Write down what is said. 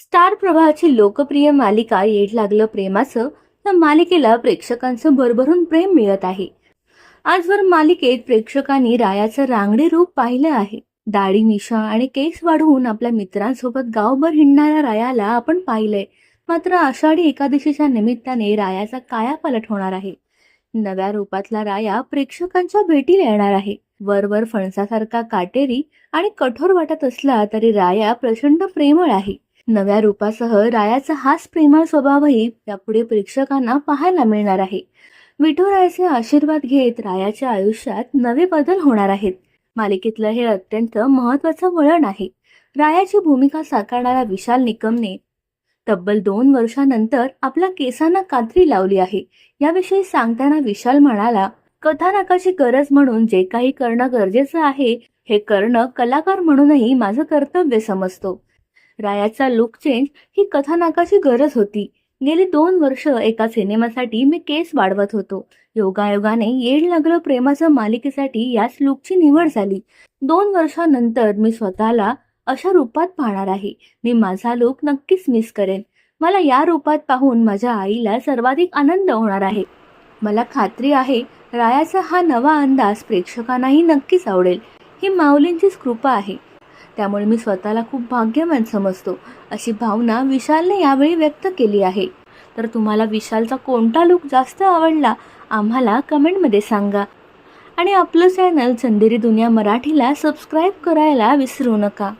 Star प्रवाहाची लोकप्रिय मालिका येड लागलं प्रेमाचं या मालिकेला प्रेक्षकांचं भरभरून प्रेम मिळत आहे. आजवर मालिकेत प्रेक्षकांनी रायाचं रांगडे रूप पाहिलं आहे. दाढी मिशा आणि केस वाढवून आपल्या मित्रांसोबत गावभर हिंडणाऱ्या रायाला आपण पाहिलंय. मात्र आषाढी एकादशीच्या निमित्ताने रायाचा कायापालट होणार आहे. नव्या रूपातला राया प्रेक्षकांच्या भेटीला येणार आहे. वरवर फणसासारखा काटेरी आणि कठोर वाटत असला तरी राया प्रचंड प्रेमळ आहे. नव्या रूपासह रायाचा हाच प्रेमळ स्वभावही यापुढे प्रेक्षकांना पाहायला मिळणार आहे. विठुरायाचे आशीर्वाद घेत रायाच्या आयुष्यात नवे बदल होणार आहेत. मालिकेतलं हे अत्यंत महत्वाचं वळण आहे. रायाची भूमिका साकारणारा विशाल निकमने तब्बल दोन वर्षानंतर आपल्या केसांना कात्री लावली आहे. याविषयी सांगताना विशाल म्हणाला कथानकाची गरज म्हणून जे काही करणं गरजेचं आहे हे करणं कलाकार म्हणूनही माझं कर्तव्य समजतो. रायाचा लुक चेंज ही कथानकाची गरज होती. गेली दोन वर्ष एका सिनेमासाठी मी केस वाढवत होतो. योगायोगाने येड लागलं प्रेमाचं मालिकेसाठी याच लुकची निवड झाली. दोन वर्षानंतर मी स्वतःला अशा रूपात पाहणार आहे. मी माझा लुक नक्कीच मिस करेन. मला या रूपात पाहून माझ्या आईला सर्वाधिक आनंद होणार आहे. मला खात्री आहे रायाचा हा नवा अंदाज प्रेक्षकांनाही नक्कीच आवडेल. ही माऊलींचीच कृपा आहे. त्यामुळे मी स्वतःला खूप भाग्यवान समजतो अशी भावना विशालने यावेळी व्यक्त केली आहे. तर तुम्हाला विशालचा कोणता लुक जास्त आवडला आम्हाला कमेंटमध्ये सांगा. आणि आपलं चॅनल चंदेरी दुनिया मराठीला सबस्क्राईब करायला विसरू नका.